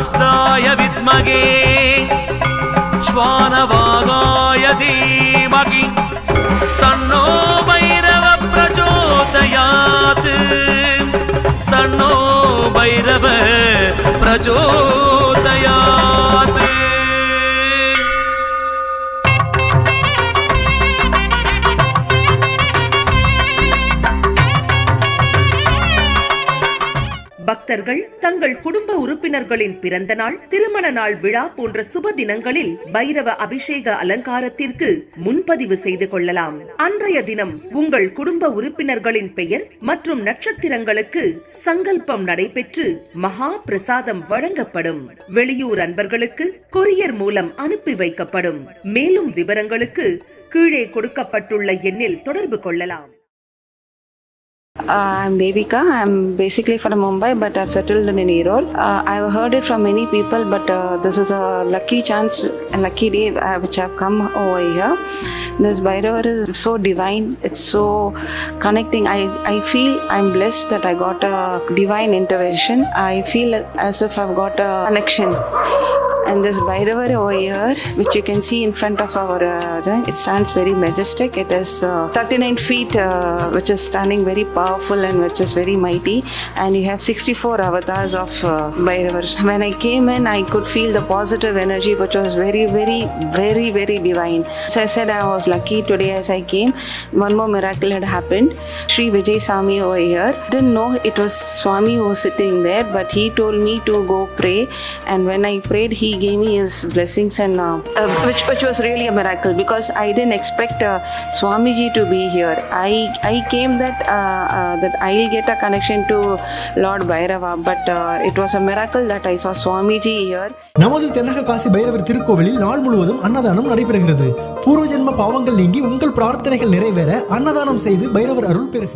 ஹஸ்தாய வித்மகே ஸ்வானவாகாய தீமகி தன்னோ பைரவ பிரச்சோதயாத் தன்னோ பைரவ பிரச்சோ பக்தர்கள் தங்கள் குடும்ப உறுப்பினர்களின் பிறந்த நாள் திருமண நாள் விழா போன்ற சுப தினங்களில் பைரவ அபிஷேக அலங்காரத்திற்கு முன்பதிவு செய்து கொள்ளலாம். அன்றைய தினம் உங்கள் குடும்ப உறுப்பினர்களின் பெயர் மற்றும் நட்சத்திரங்களுக்கு சங்கல்பம் நடைபெற்று மகா பிரசாதம் வழங்கப்படும். வெளியூர் அன்பர்களுக்கு கொரியர் மூலம் அனுப்பி வைக்கப்படும். மேலும் விவரங்களுக்கு கீழே கொடுக்கப்பட்டுள்ள எண்ணில் தொடர்பு கொள்ளலாம். I'm Devika. I'm basically from Mumbai, but I've settled in Erode. Uh, I've heard it from many people, but uh, this is a lucky chance, a lucky day uh, which I've come over here. This Bhairavar is so divine. It's so connecting. I, I feel I'm blessed that I got a divine intervention. I feel as if I've got a connection. And this Bhairavar over here, which you can see in front of our, uh, it stands very majestic. It is uh, 39 feet, uh, which is standing very powerful and which is very mighty. And you have 64 avatars of uh, Bhairavar. When I came in, I could feel the positive energy, which was very, very, very, very divine. As I said, I was lucky today as I came. One more miracle had happened. Sri Vijay Sami over here. Didn't know it was Swami who was sitting there, but he told me to go pray. And when I prayed, he gave me his blessings and uh, uh, which which was really a miracle because I didn't expect uh, Swamiji to be here. I I came that uh, uh, that I'll get a connection to Lord Bhairava, but uh, it was a miracle that I saw Swamiji here. நமது தென்னக காசி பைரவர் திருக்கோவிலில் நாள் முழுவதும் அன்னதானம் நடைபெறுகிறது பூர்வ ஜென்ம பாவங்கள் நீங்கி உங்கள் பிரார்த்தனைகள் நிறைவேற அன்னதானம் செய்து பைரவர் அருள் பெறுக